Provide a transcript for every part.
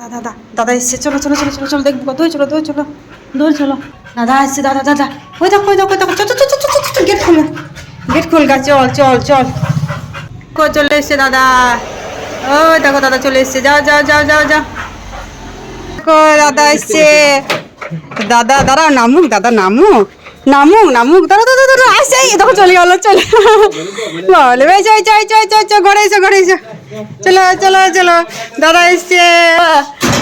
দাদা দাদা দাদা এসছে। চলো চলো চলো চলো চলো, দেখব দৌড় চলো দৌড় চলো। দৌড় চলো। দাদা এসছে, দাদা দাদা। ওই দেখো ওই দেখো ওই দেখো। চল চল চল চল চল গেট খোলো গেট খোল গা, চল চল চল। কো চলে এসছে, দাদা? ও দেখো, দাদা চলে এসছে। যাও যাও যাও যাও যাও দাদা এসছে? দাদা দাদা, নামুক দাদা, নামুক। নামুক নামুক দাদা দাদা দাদা আসছে দেখো চলে গেল চলে বলে ভাই চল চল চল চল চল ঘরে এসো ঘরে এসো। চলো চলো চলো। দাদা এসছে।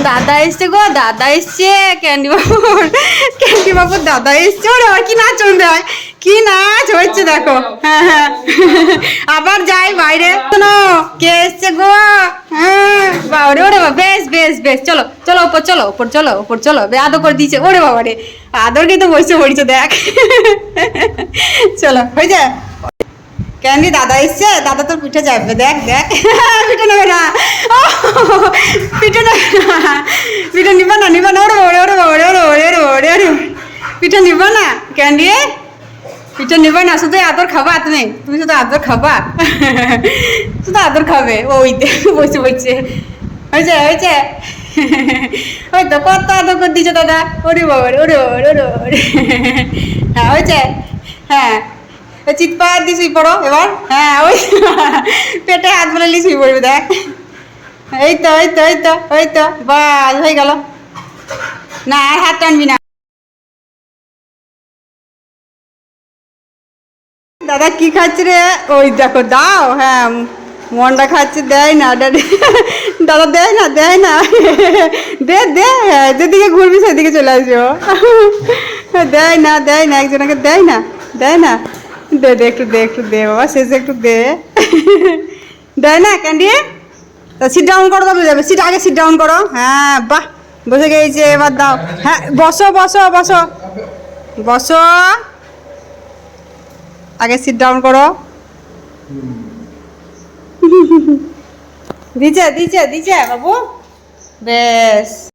দাদা এসছে গো দাদা এসছে। ক্যান্ডি বাবুর ক্যান্ডি বাবুর দাদা এসছে। ওরে বাবা, কি নাচ হয়? কি নাচ হচ্ছে দেখো। হ্যাঁ হ্যাঁ। আবার যাই বাইরে। শোনো কে এসছে গো? হ্যাঁ বাবারে ওরে বাবা বেশ বেশ চলো চলো ওপর চলো ওপর চলো ওপর চলো বে আদর করে দিয়েছে। ওরে বাবা রে আদরকে তো বসে পড়ছে দেখ। চলো হয়ে যায়। ক্যান্ডি দাদা এসছে? দাদা তোর পিঠে যাবে দেখ দেখ। পিঠে নেবে না। ও, পিঠে নেবে না। পিঠে নিবা না নিবা না। ওরে ওরে ওরে ওরে ওরে ওরে ওরে ওরে ওরে পিঠে নিবা না ক্যান্ডি পিঠে নিবা না শুধু আদর খাবা তুমি? তুমি শুধু আদর খাবা? শুধু আদর খাবে ওই বসে বসে হয়েছে হয়েছে। ওই তো কত করে দিচ্ছে দাদা। ওরে বাবা রে, ওরে বাবা রে, ওরে বাবা রে। হ্যাঁ হয়েছে। হ্যাঁ। এ চিৎপাত দিয়ে শুয়ে পড়ো এবার। হ্যাঁ ওই পেটে হাত বলে শুয়ে পড়বে দেখ। এই তো এই তো এই তো এই তো। বাস হয়ে গেল। না আর হাত টানবি না। দাদা কি খাচ্ছে রে? ওই দেখো দাও হ্যাঁ। মনটা খাচ্ছে, দেয় না দাদা দাদা, দেয় না দেয় না। দে দে, যেদিকে ঘুরবি সেদিকে চলে আসব দেয় না দেয় না, একজনকে দেয় না দেয় না। দে দে, একটু দে একটু দে, বাবা, শেষে একটু দে। দেয় না, ক্যান্ডি? তা সিট ডাউন করো তবে যাবে। সিট আগে সিট ডাউন করো। হ্যাঁ বাহ, বসে গেছে, এবার দাও। হ্যাঁ বসো বসো বসো। বসো। আগে সিট ডাউন করো। દીજા દીજા દીજા બાબુ બેસ.